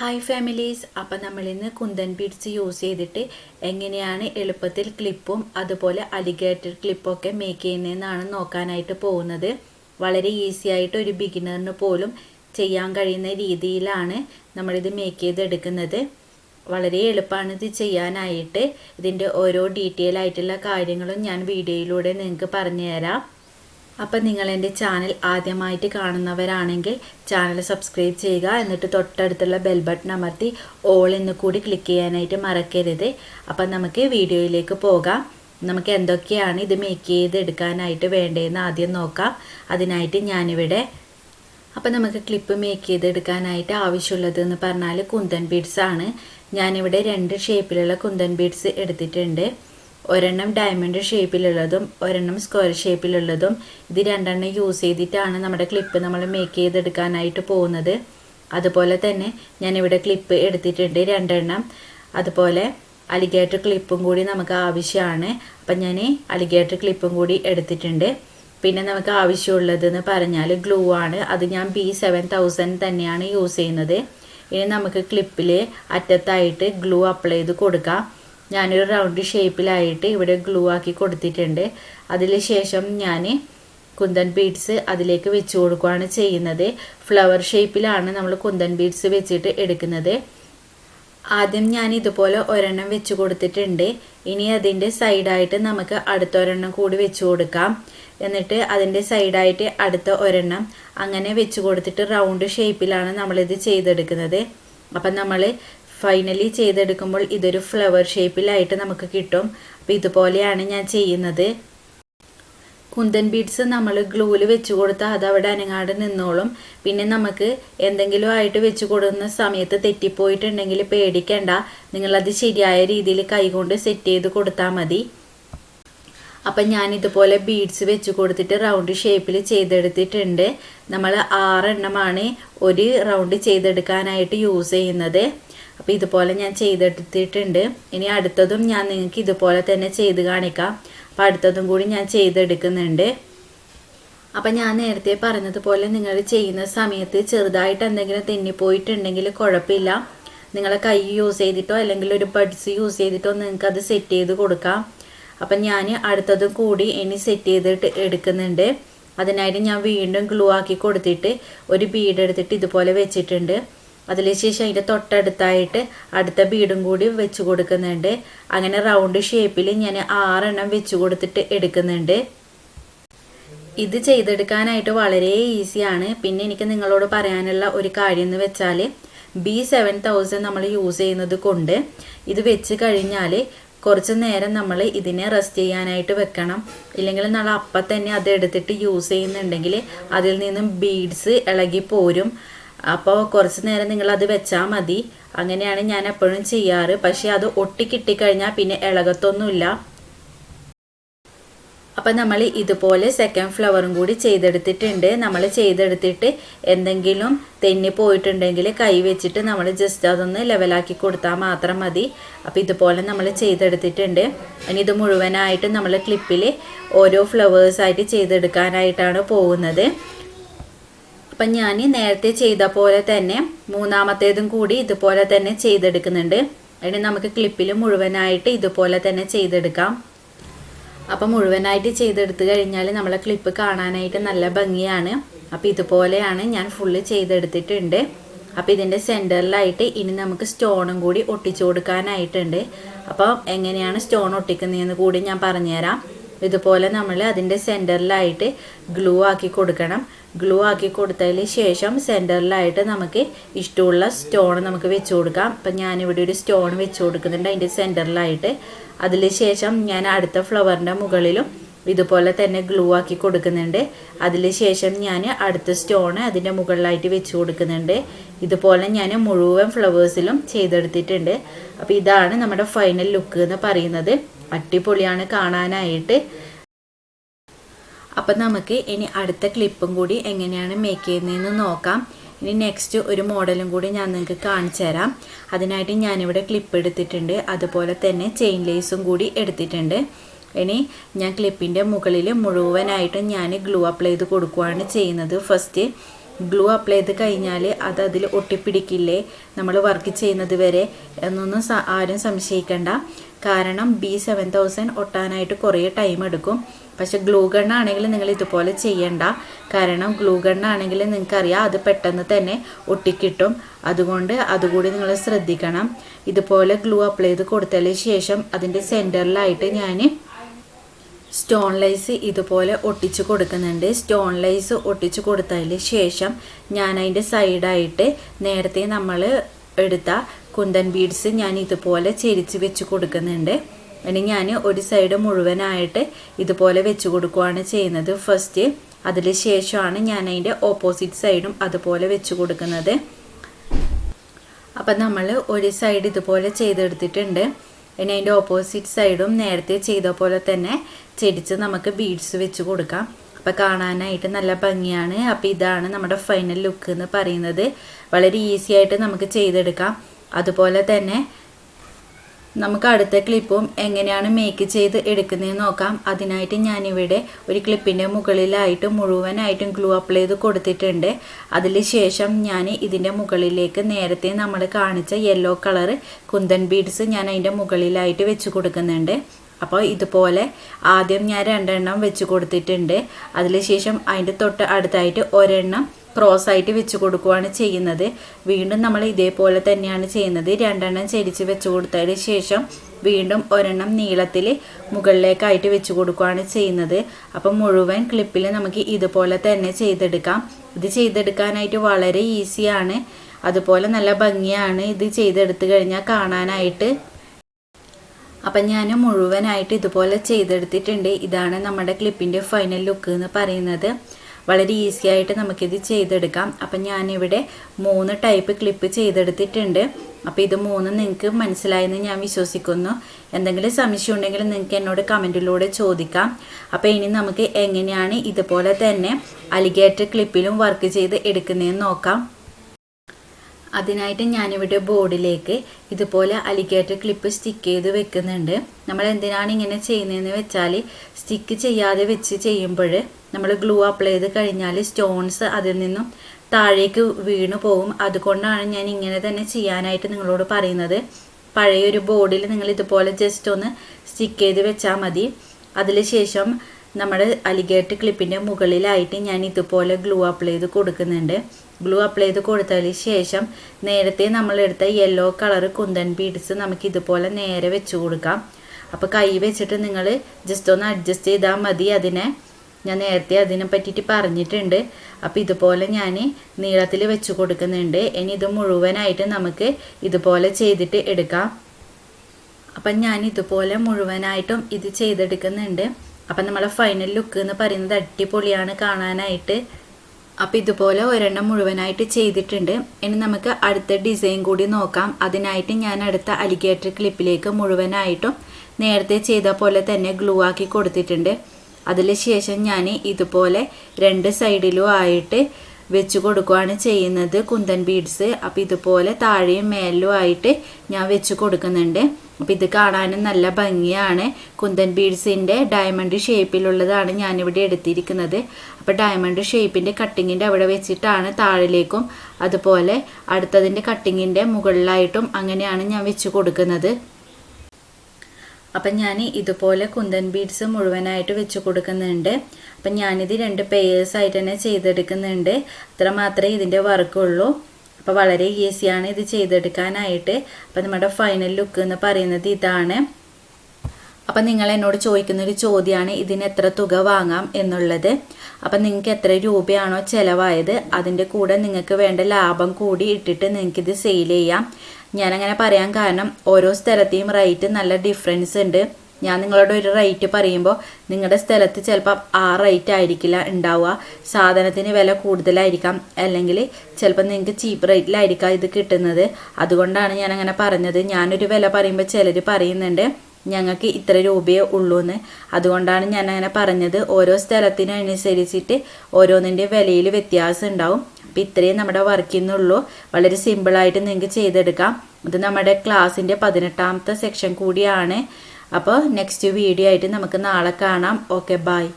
Hi families അപ്പം നമ്മളിന്ന് kundan beads use ചെയ്തിട്ട് എങ്ങനെയാണ് എളുപ്പത്തിൽ ക്ലിപ്പും അതുപോലെ അലിഗേറ്റർ ക്ലിപ്പൊക്കെ മേക്ക് ചെയ്യുന്നതെന്നാണ് നോക്കാനായിട്ട് പോകുന്നത്. വളരെ ഈസി ആയിട്ട് ഒരു ബിഗിനറിന് പോലും ചെയ്യാൻ കഴിയുന്ന രീതിയിലാണ് നമ്മളിത് മേക്ക് ചെയ്തെടുക്കുന്നത്. വളരെ എളുപ്പമാണ് ഇത് ചെയ്യാനായിട്ട്. ഇതിന്റെ ഓരോ ഡീറ്റെയിൽ ആയിട്ടുള്ള കാര്യങ്ങളും ഞാൻ വീഡിയോയിലൂടെ നിങ്ങൾക്ക് പറഞ്ഞു തരാം അപ്പം നിങ്ങൾ എന്റെ ചാനൽ ആദ്യമായിട്ട് കാണുന്നവരാണെങ്കിൽ ചാനൽ സബ്സ്ക്രൈബ് ചെയ്യുക എന്നിട്ട് തൊട്ടടുത്തുള്ള ബെൽ ബട്ടൺ അമർത്തി ഓൾ എന്ന് കൂടി ക്ലിക്ക് ചെയ്യാനായിട്ട് മറക്കരുത്. അപ്പം നമുക്ക് വീഡിയോയിലേക്ക് പോകാം. നമുക്ക് എന്തൊക്കെയാണ് ഇത് മേക്ക് ചെയ്ത് എടുക്കാനായിട്ട് വേണ്ടതെന്ന് ആദ്യം നോക്കാം. അതിനായിട്ട് ഞാനിവിടെ അപ്പം നമുക്ക് ക്ലിപ്പ് മേക്ക് ചെയ്തെടുക്കാനായിട്ട് ആവശ്യമുള്ളത് എന്ന് പറഞ്ഞാൽ കുന്തൻ ബീഡ്സ് ആണ്. ഞാനിവിടെ രണ്ട് ഷേപ്പിലുള്ള കുന്തൻ ബീഡ്സ് എടുത്തിട്ടുണ്ട്. ഒരെണ്ണം ഡയമണ്ട് ഷേപ്പിലുള്ളതും ഒരെണ്ണം സ്ക്വയർ ഷേപ്പിലുള്ളതും ഇത് രണ്ടെണ്ണം യൂസ് ചെയ്തിട്ടാണ് നമ്മുടെ ക്ലിപ്പ് നമ്മൾ മേക്ക് ചെയ്തെടുക്കാനായിട്ട് പോകുന്നത്. അതുപോലെ തന്നെ ഞാനിവിടെ ക്ലിപ്പ് എടുത്തിട്ടുണ്ട് രണ്ടെണ്ണം. അതുപോലെ അലിഗേറ്റർ ക്ലിപ്പും കൂടി നമുക്ക് ആവശ്യമാണ്. അപ്പം ഞാൻ അലിഗേറ്റർ ക്ലിപ്പും കൂടി എടുത്തിട്ടുണ്ട്. പിന്നെ നമുക്ക് ആവശ്യമുള്ളതെന്ന് പറഞ്ഞാൽ ഗ്ലൂ ആണ്. അത് ഞാൻ ബി സെവൻ തൗസൻഡ് തന്നെയാണ് യൂസ് ചെയ്യുന്നത്. ഇനി നമുക്ക് ക്ലിപ്പിൽ അറ്റത്തായിട്ട് ഗ്ലൂ അപ്ലൈ ചെയ്ത് കൊടുക്കാം. ഞാനൊരു റൗണ്ട് ഷേപ്പിലായിട്ട് ഇവിടെ ഗ്ലൂ ആക്കി കൊടുത്തിട്ടുണ്ട്. അതിന് ശേഷം ഞാൻ കുന്തൻ ബീഡ്സ് അതിലേക്ക് വെച്ച് കൊടുക്കുകയാണ് ചെയ്യുന്നത്. ഫ്ലവർ ഷേപ്പിലാണ് നമ്മൾ കുന്തൻ ബീഡ്സ് വെച്ചിട്ട് എടുക്കുന്നത്. ആദ്യം ഞാൻ ഇതുപോലെ ഒരെണ്ണം വെച്ച് കൊടുത്തിട്ടുണ്ട്. ഇനി അതിന്റെ സൈഡായിട്ട് നമുക്ക് അടുത്ത ഒരെണ്ണം കൂടി വെച്ച് കൊടുക്കാം. എന്നിട്ട് അതിന്റെ സൈഡായിട്ട് അടുത്ത ഒരെണ്ണം അങ്ങനെ വെച്ച് കൊടുത്തിട്ട് റൗണ്ട് ഷേപ്പിലാണ് നമ്മളിത് ചെയ്തെടുക്കുന്നത്. അപ്പം നമ്മൾ ഫൈനലി ചെയ്തെടുക്കുമ്പോൾ ഇതൊരു ഫ്ലവർ ഷേപ്പിലായിട്ട് നമുക്ക് കിട്ടും. അപ്പോൾ ഇതുപോലെയാണ് ഞാൻ ചെയ്യുന്നത്. കുന്തൻ ബീഡ്സ് നമ്മൾ ഗ്ലൂവിൽ വെച്ച് കൊടുത്താൽ അത് അവിടെ അനങ്ങാട് നിന്നോളും. പിന്നെ നമുക്ക് എന്തെങ്കിലും ആയിട്ട് വെച്ച് കൊടുക്കുന്ന സമയത്ത് തെറ്റിപ്പോയിട്ടുണ്ടെങ്കിൽ പേടിക്കണ്ട. നിങ്ങളത് ശരിയായ രീതിയിൽ കൈകൊണ്ട് സെറ്റ് ചെയ്ത് കൊടുത്താൽ മതി. അപ്പം ഞാൻ ഇതുപോലെ ബീഡ്സ് വെച്ച് കൊടുത്തിട്ട് റൗണ്ട് ഷേപ്പിൽ ചെയ്തെടുത്തിട്ടുണ്ട്. നമ്മൾ ആറെണ്ണമാണ് ഒരു റൗണ്ട് ചെയ്തെടുക്കാനായിട്ട് യൂസ് ചെയ്യുന്നത്. അപ്പോൾ ഇതുപോലെ ഞാൻ ചെയ്തെടുത്തിട്ടുണ്ട്. ഇനി അടുത്തതും ഞാൻ നിങ്ങൾക്ക് ഇതുപോലെ തന്നെ ചെയ്ത് കാണിക്കാം. അപ്പോൾ അടുത്തതും കൂടി ഞാൻ ചെയ്തെടുക്കുന്നുണ്ട്. അപ്പം ഞാൻ നേരത്തെ പറഞ്ഞതുപോലെ നിങ്ങൾ ചെയ്യുന്ന സമയത്ത് ചെറുതായിട്ട് എന്തെങ്കിലും തെന്നിപ്പോയിട്ടുണ്ടെങ്കിൽ കുഴപ്പമില്ല. നിങ്ങളെ കൈ യൂസ് ചെയ്തിട്ടോ അല്ലെങ്കിൽ ഒരു ബഡ്സ് യൂസ് ചെയ്തിട്ടോ നിങ്ങൾക്ക് അത് സെറ്റ് ചെയ്ത് കൊടുക്കാം. അപ്പം ഞാൻ അടുത്തതും കൂടി ഇനി സെറ്റ് ചെയ്തിട്ട് എടുക്കുന്നുണ്ട്. അതിനായിട്ട് ഞാൻ വീണ്ടും ഗ്ലൂ ആക്കി കൊടുത്തിട്ട് ഒരു ബീഡ് എടുത്തിട്ട് ഇതുപോലെ വെച്ചിട്ടുണ്ട്. അതിന് ശേഷം അതിന്റെ തൊട്ടടുത്തായിട്ട് അടുത്ത ബീഡും കൂടി വെച്ച് കൊടുക്കുന്നുണ്ട്. അങ്ങനെ റൗണ്ട് ഷേപ്പിൽ ഞാൻ ആറെണ്ണം വെച്ച് കൊടുത്തിട്ട് എടുക്കുന്നുണ്ട്. ഇത് ചെയ്തെടുക്കാനായിട്ട് വളരെ ഈസിയാണ് പിന്നെ എനിക്ക് നിങ്ങളോട് പറയാനുള്ള ഒരു കാര്യം എന്ന് വെച്ചാൽ ബി സെവൻ തൗസൻഡ് നമ്മൾ യൂസ് ചെയ്യുന്നത് കൊണ്ട് ഇത് വെച്ച് കഴിഞ്ഞാൽ കുറച്ച് നേരം നമ്മൾ ഇതിനെ റെസ്റ്റ് ചെയ്യാനായിട്ട് വെക്കണം. ഇല്ലെങ്കിൽ നമ്മൾ അപ്പം തന്നെ അത് എടുത്തിട്ട് യൂസ് ചെയ്യുന്നുണ്ടെങ്കിൽ അതിൽ നിന്നും ബീഡ്സ് ഇളകി പോരും. അപ്പോൾ കുറച്ച് നേരം നിങ്ങൾ അത് വെച്ചാൽ മതി. അങ്ങനെയാണ് ഞാൻ എപ്പോഴും ചെയ്യാറ്. പക്ഷേ അത് ഒട്ടിക്കിട്ടിക്കഴിഞ്ഞാൽ പിന്നെ ഇളകത്തൊന്നുമില്ല. അപ്പം നമ്മൾ ഇതുപോലെ സെക്കൻഡ് ഫ്ലവറും കൂടി ചെയ്തെടുത്തിട്ടുണ്ട്. നമ്മൾ ചെയ്തെടുത്തിട്ട് എന്തെങ്കിലും തെന്നി പോയിട്ടുണ്ടെങ്കിൽ കൈ വെച്ചിട്ട് നമ്മൾ ജസ്റ്റ് അതൊന്ന് ലെവലാക്കി കൊടുത്താൽ മാത്രം മതി. അപ്പോൾ ഇതുപോലെ നമ്മൾ ചെയ്തെടുത്തിട്ടുണ്ട്. ഇനി ഇത് മുഴുവനായിട്ട് നമ്മൾ ക്ലിപ്പിൽ ഓരോ ഫ്ലവേഴ്സായിട്ട് ചെയ്തെടുക്കാനായിട്ടാണ് പോകുന്നത്. അപ്പം ഞാൻ നേരത്തെ ചെയ്ത പോലെ തന്നെ മൂന്നാമത്തേതും കൂടി ഇതുപോലെ തന്നെ ചെയ്തെടുക്കുന്നുണ്ട്. അതിന് നമുക്ക് ക്ലിപ്പിൽ മുഴുവനായിട്ട് ഇതുപോലെ തന്നെ ചെയ്തെടുക്കാം. അപ്പം മുഴുവനായിട്ട് ചെയ്തെടുത്ത് കഴിഞ്ഞാൽ നമ്മളെ ക്ലിപ്പ് കാണാനായിട്ട് നല്ല ഭംഗിയാണ്. അപ്പോൾ ഇതുപോലെയാണ് ഞാൻ ഫുള്ള് ചെയ്തെടുത്തിട്ടുണ്ട്. അപ്പോൾ ഇതിന്റെ സെന്ററിലായിട്ട് ഇനി നമുക്ക് സ്റ്റോണും കൂടി ഒട്ടിച്ചു കൊടുക്കാനായിട്ടുണ്ട്. അപ്പോൾ എങ്ങനെയാണ് സ്റ്റോൺ ഒട്ടിക്കുന്നതെന്ന് കൂടി ഞാൻ പറഞ്ഞുതരാം. ഇതുപോലെ നമ്മൾ അതിന്റെ സെന്ററിലായിട്ട് ഗ്ലൂ ആക്കി കൊടുക്കണം. ഗ്ലൂ ആക്കി കൊടുത്തതിന് ശേഷം സെന്ററിലായിട്ട് നമുക്ക് ഇഷ്ടമുള്ള സ്റ്റോൺ നമുക്ക് വെച്ച് കൊടുക്കാം. അപ്പം ഞാനിവിടെ ഒരു സ്റ്റോൺ വെച്ച് കൊടുക്കുന്നുണ്ട് അതിന്റെ സെന്ററിലായിട്ട്. അതിന് ശേഷം ഞാൻ അടുത്ത ഫ്ലവറിന്റെ മുകളിലും ഇതുപോലെ തന്നെ ഗ്ലൂ ആക്കി കൊടുക്കുന്നുണ്ട്. അതിന് ശേഷം ഞാൻ അടുത്ത സ്റ്റോണ് അതിന്റെ മുകളിലായിട്ട് വെച്ച് കൊടുക്കുന്നുണ്ട്. ഇതുപോലെ ഞാൻ മുഴുവൻ ഫ്ലവേഴ്സിലും ചെയ്തെടുത്തിട്ടുണ്ട്. അപ്പോൾ ഇതാണ് നമ്മുടെ ഫൈനൽ ലുക്ക് എന്ന് പറയുന്നത്. അടിപൊളിയാണ് കാണാനായിട്ട്. അപ്പം നമുക്ക് ഇനി അടുത്ത ക്ലിപ്പും കൂടി എങ്ങനെയാണ് മേക്ക് ചെയ്യുന്നതെന്ന് നോക്കാം. ഇനി നെക്സ്റ്റ് ഒരു മോഡലും കൂടി ഞാൻ നിങ്ങൾക്ക് കാണിച്ചു തരാം. അതിനായിട്ട് ഞാനിവിടെ ക്ലിപ്പ് എടുത്തിട്ടുണ്ട്. അതുപോലെ തന്നെ ചെയിൻ ലേസും കൂടി എടുത്തിട്ടുണ്ട്. ഇനി ഞാൻ ക്ലിപ്പിന്റെ മുകളിൽ മുഴുവനായിട്ടും ഞാൻ ഗ്ലൂ അപ്ലൈ ചെയ്ത് കൊടുക്കുകയാണ് ചെയ്യുന്നത്. ഫസ്റ്റ് ഗ്ലൂ അപ്ലൈ ചെയ്ത് കഴിഞ്ഞാൽ അത് അതിൽ ഒട്ടിപ്പിടിക്കില്ലേ? നമ്മൾ വർക്ക് ചെയ്യുന്നത് വരെ എന്നൊന്നും ആരും സംശയിക്കണ്ട. കാരണം ബി സെവൻ തൗസൻഡ് ഒട്ടാനായിട്ട് കുറേ ടൈം എടുക്കും. പക്ഷെ ഗ്ലൂ ഗണ്ണാണെങ്കിൽ നിങ്ങൾ ഇതുപോലെ ചെയ്യണ്ട. കാരണം ഗ്ലൂ ഗണ്ണാണെങ്കിൽ നിങ്ങൾക്കറിയാം അത് പെട്ടെന്ന് തന്നെ ഒട്ടിക്കിട്ടും. അതുകൊണ്ട് അതുകൂടി നിങ്ങൾ ശ്രദ്ധിക്കണം. ഇതുപോലെ ഗ്ലൂ അപ്ലൈ ചെയ്ത് കൊടുത്തതിന് ശേഷം അതിന്റെ സെന്ററിലായിട്ട് ഞാൻ സ്റ്റോൺ ലൈസ് ഇതുപോലെ ഒട്ടിച്ച് കൊടുക്കുന്നുണ്ട്. സ്റ്റോൺ ലൈസ് ഒട്ടിച്ച് കൊടുത്തതിന് ശേഷം ഞാൻ അതിന്റെ സൈഡായിട്ട് നേരത്തെ നമ്മൾ എടുത്ത കുന്തൻ ബീഡ്സ് ഞാൻ ഇതുപോലെ ചെരിച്ച് വെച്ച് കൊടുക്കുന്നുണ്ട്. ഇനി ഞാൻ ഒരു സൈഡ് മുഴുവനായിട്ട് ഇതുപോലെ വെച്ച് കൊടുക്കുകയാണ് ചെയ്യുന്നത്. ഫസ്റ്റ് അതിന് ശേഷമാണ് ഞാൻ അതിന്റെ ഓപ്പോസിറ്റ് സൈഡും അതുപോലെ വെച്ച് കൊടുക്കുന്നത്. അപ്പം നമ്മൾ ഒരു സൈഡ് ഇതുപോലെ ചെയ്തെടുത്തിട്ടുണ്ട്. ഇനി അതിന്റെ ഓപ്പോസിറ്റ് സൈഡും നേരത്തെ ചെയ്ത പോലെ തന്നെ ചെടിച്ച് നമുക്ക് ബീഡ്സ് വെച്ച് കൊടുക്കാം. അപ്പം കാണാനായിട്ട് നല്ല ഭംഗിയാണ്. അപ്പം ഇതാണ് നമ്മുടെ ഫൈനൽ ലുക്ക് എന്ന് പറയുന്നത്. വളരെ ഈസി ആയിട്ട് നമുക്ക് ചെയ്തെടുക്കാം. അതുപോലെ തന്നെ നമുക്ക് അടുത്ത ക്ലിപ്പും എങ്ങനെയാണ് മേക്ക് ചെയ്ത് എടുക്കുന്നതെന്ന് നോക്കാം. അതിനായിട്ട് ഞാനിവിടെ ഒരു ക്ലിപ്പിന്റെ മുകളിലായിട്ട് മുഴുവനായിട്ടും ഗ്ലൂ അപ്ലൈ ചെയ്ത് കൊടുത്തിട്ടുണ്ട്. അതിന് ശേഷം ഞാൻ ഇതിന്റെ മുകളിലേക്ക് നേരത്തെ നമ്മൾ കാണിച്ച യെല്ലോ കളർ കുന്തൻ ബീഡ്സ് ഞാൻ അതിന്റെ മുകളിലായിട്ട് വെച്ച് കൊടുക്കുന്നുണ്ട്. അപ്പോൾ ഇതുപോലെ ആദ്യം ഞാൻ രണ്ടെണ്ണം വെച്ച് കൊടുത്തിട്ടുണ്ട്. അതിന് ശേഷം അതിന്റെ തൊട്ട് അടുത്തായിട്ട് ഒരെണ്ണം ക്രോസ് ആയിട്ട് വെച്ച് കൊടുക്കുകയാണ് ചെയ്യുന്നത്. വീണ്ടും നമ്മൾ ഇതേപോലെ തന്നെയാണ് ചെയ്യുന്നത്. രണ്ടെണ്ണം ചരിച്ച് വെച്ച് കൊടുത്തതിന് ശേഷം വീണ്ടും ഒരെണ്ണം നീളത്തിൽ മുകളിലേക്കായിട്ട് വെച്ച് കൊടുക്കുകയാണ് ചെയ്യുന്നത്. അപ്പം മുഴുവൻ ക്ലിപ്പിൽ നമുക്ക് ഇതുപോലെ തന്നെ ചെയ്തെടുക്കാം. ഇത് ചെയ്തെടുക്കാനായിട്ട് വളരെ ഈസിയാണ്. അതുപോലെ നല്ല ഭംഗിയാണ് ഇത് ചെയ്തെടുത്തു കഴിഞ്ഞാൽ കാണാനായിട്ട്. അപ്പം ഞാൻ മുഴുവനായിട്ട് ഇതുപോലെ ചെയ്തെടുത്തിട്ടുണ്ട്. ഇതാണ് നമ്മുടെ ക്ലിപ്പിന്റെ ഫൈനൽ ലുക്ക് എന്ന് പറയുന്നത്. വളരെ ഈസി ആയിട്ട് നമുക്കിത് ചെയ്തെടുക്കാം. അപ്പം ഞാനിവിടെ മൂന്ന് ടൈപ്പ് ക്ലിപ്പ് ചെയ്തെടുത്തിട്ടുണ്ട്. അപ്പോൾ ഇത് മൂന്നും നിങ്ങൾക്ക് മനസ്സിലായെന്ന് ഞാൻ വിശ്വസിക്കുന്നു. എന്തെങ്കിലും സംശയം ഉണ്ടെങ്കിൽ നിങ്ങൾക്ക് എന്നോട് കമന്റിലൂടെ ചോദിക്കാം. അപ്പോൾ ഇനി നമുക്ക് എങ്ങനെയാണ് ഇതുപോലെ തന്നെ അലിഗേറ്റർ ക്ലിപ്പിലും വർക്ക് ചെയ്ത് എടുക്കുന്നതെന്ന് നോക്കാം. അതിനായിട്ട് ഞാനിവിടെ ബോർഡിലേക്ക് ഇതുപോലെ അലിഗേറ്റർ ക്ലിപ്പ് സ്റ്റിക്ക് ചെയ്ത് വെക്കുന്നുണ്ട്. നമ്മൾ എന്തിനാണ് ഇങ്ങനെ ചെയ്യുന്നതെന്ന് വെച്ചാൽ സ്റ്റിക്ക് ചെയ്യാതെ വെച്ച് ചെയ്യുമ്പോൾ നമ്മൾ ഗ്ലൂ അപ്ലൈ ചെയ്ത് കഴിഞ്ഞാൽ സ്റ്റോൺസ് അതിൽ നിന്നും താഴേക്ക് വീണു പോകും അതുകൊണ്ടാണ് ഞാൻ ഇങ്ങനെ തന്നെ ചെയ്യാനായിട്ട് നിങ്ങളോട് പറയുന്നത്. പഴയൊരു ബോർഡിൽ നിങ്ങൾ ഇതുപോലെ ജസ്റ്റ് ഒന്ന് സ്റ്റിക്ക് ചെയ്ത് വെച്ചാൽ മതി. അതിന് ശേഷം നമ്മുടെ അലിഗേറ്റ് ക്ലിപ്പിന്റെ മുകളിലായിട്ട് ഞാൻ ഇതുപോലെ ഗ്ലൂ അപ്ലൈ ചെയ്ത് കൊടുക്കുന്നുണ്ട്. ഗ്ലൂ അപ്ലൈ ചെയ്ത് കൊടുത്തതിന് ശേഷം നേരത്തെ നമ്മളെടുത്ത യെല്ലോ കളർ കുന്തൻ ബീഡ്സ് നമുക്ക് ഇതുപോലെ നേരെ വെച്ച് കൊടുക്കാം. അപ്പോൾ കൈ വെച്ചിട്ട് നിങ്ങൾ ജസ്റ്റ് ഒന്ന് അഡ്ജസ്റ്റ് ചെയ്താൽ മതി അതിനെ. ഞാൻ നേരത്തെ അതിനെ പറ്റിയിട്ട് പറഞ്ഞിട്ടുണ്ട്. അപ്പോൾ ഇതുപോലെ ഞാൻ നീളത്തിൽ വെച്ച് കൊടുക്കുന്നുണ്ട്. ഇനി ഇത് മുഴുവനായിട്ട് നമുക്ക് ഇതുപോലെ ചെയ്തിട്ട് എടുക്കാം. അപ്പം ഞാൻ ഇതുപോലെ മുഴുവനായിട്ടും ഇത് ചെയ്തെടുക്കുന്നുണ്ട്. അപ്പം നമ്മളെ ഫൈനൽ ലുക്ക് എന്ന് പറയുന്നത് അടിപൊളിയാണ് കാണാനായിട്ട്. അപ്പം ഇതുപോലെ ഒരെണ്ണം മുഴുവനായിട്ട് ചെയ്തിട്ടുണ്ട്. ഇനി നമുക്ക് അടുത്ത ഡിസൈൻ കൂടി നോക്കാം. അതിനായിട്ട് ഞാൻ അടുത്ത അലിഗേറ്റർ ക്ലിപ്പിലേക്ക് മുഴുവനായിട്ടും നേരത്തെ ചെയ്ത പോലെ തന്നെ ഗ്ലൂ ആക്കി കൊടുത്തിട്ടുണ്ട്. അതിന് ശേഷം ഞാൻ ഇതുപോലെ രണ്ട് സൈഡിലും ആയിട്ട് വെച്ച് കൊടുക്കുകയാണ് ചെയ്യുന്നത് കുന്തൻ ബീഡ്സ് അപ്പോൾ ഇതുപോലെ താഴെയും മേലിലും ആയിട്ട് ഞാൻ വെച്ച് കൊടുക്കുന്നുണ്ട്. അപ്പോൾ ഇത് കാണാനും നല്ല ഭംഗിയാണ്. കുന്തൻ ബീഡ്സിന്റെ ഡയമണ്ട് ഷേപ്പിലുള്ളതാണ് ഞാനിവിടെ എടുത്തിരിക്കുന്നത്. അപ്പോൾ ഡയമണ്ട് ഷേപ്പിന്റെ കട്ടിങ്ങിന്റെ അവിടെ വെച്ചിട്ടാണ് താഴിലേക്കും അതുപോലെ അടുത്തതിന്റെ കട്ടിങ്ങിന്റെ മുകളിലായിട്ടും അങ്ങനെയാണ് ഞാൻ വെച്ച് കൊടുക്കുന്നത്. അപ്പം ഞാൻ ഇതുപോലെ കുന്തൻ ബീഡ്സ് മുഴുവനായിട്ട് വെച്ച് കൊടുക്കുന്നുണ്ട്. അപ്പം ഞാനിത് രണ്ട് പേയേഴ്സായിട്ട് തന്നെ ചെയ്തെടുക്കുന്നുണ്ട്. അത്ര മാത്രമേ ഇതിന്റെ വർക്കുള്ളൂ അപ്പോൾ വളരെ ഈസിയാണ് ഇത് ചെയ്തെടുക്കാനായിട്ട്. അപ്പോൾ നമ്മുടെ ഫൈനൽ ലുക്ക് എന്ന് പറയുന്നത് ഇതാണ്. അപ്പം നിങ്ങൾ എന്നോട് ചോദിക്കുന്ന ഒരു ചോദ്യമാണ് ഇതിന് എത്ര തുക വാങ്ങാം എന്നുള്ളത്. അപ്പം നിങ്ങൾക്ക് എത്ര രൂപയാണോ ചിലവായത് അതിന്റെ കൂടെ നിങ്ങൾക്ക് വേണ്ട ലാഭം കൂടി ഇട്ടിട്ട് നിങ്ങൾക്കിത് സെയിൽ ചെയ്യാം. ഞാനങ്ങനെ പറയാൻ കാരണം ഓരോ സ്ഥലത്തെയും റേറ്റ് നല്ല ഡിഫറൻസ് ഉണ്ട്. ഞാൻ നിങ്ങളോട് ഒരു റേറ്റ് പറയുമ്പോൾ നിങ്ങളുടെ സ്ഥലത്ത് ചിലപ്പോൾ ആ റേറ്റ് ആയിരിക്കില്ല ഉണ്ടാവുക സാധനത്തിന് വില കൂടുതലായിരിക്കാം. അല്ലെങ്കിൽ ചിലപ്പോൾ നിങ്ങൾക്ക് ചീപ്പ് റേറ്റിലായിരിക്കാം ഇത് കിട്ടുന്നത്. അതുകൊണ്ടാണ് ഞാൻ അങ്ങനെ പറഞ്ഞത്. ഞാനൊരു വില പറയുമ്പോൾ ചിലർ പറയുന്നുണ്ട്. ഞങ്ങൾക്ക് ഇത്ര രൂപയേ ഉള്ളൂ എന്ന് അതുകൊണ്ടാണ് ഞാൻ അങ്ങനെ പറഞ്ഞത്. ഓരോ സ്ഥലത്തിനനുസരിച്ചിട്ട് ഓരോന്നിന്റെ വിലയിൽ വ്യത്യാസം ഉണ്ടാവും അപ്പോൾ ഇത്രയും നമ്മുടെ വർക്കിന്നുള്ളൂ വളരെ സിമ്പിളായിട്ട് നിങ്ങൾക്ക് ചെയ്തെടുക്കാം. ഇത് നമ്മുടെ ക്ലാസ്സിന്റെ പതിനെട്ടാമത്തെ സെക്ഷൻ കൂടിയാണ്. അപ്പോൾ നെക്സ്റ്റ് വീഡിയോ ആയിട്ട് നമുക്ക് നാളെ കാണാം. Okay bye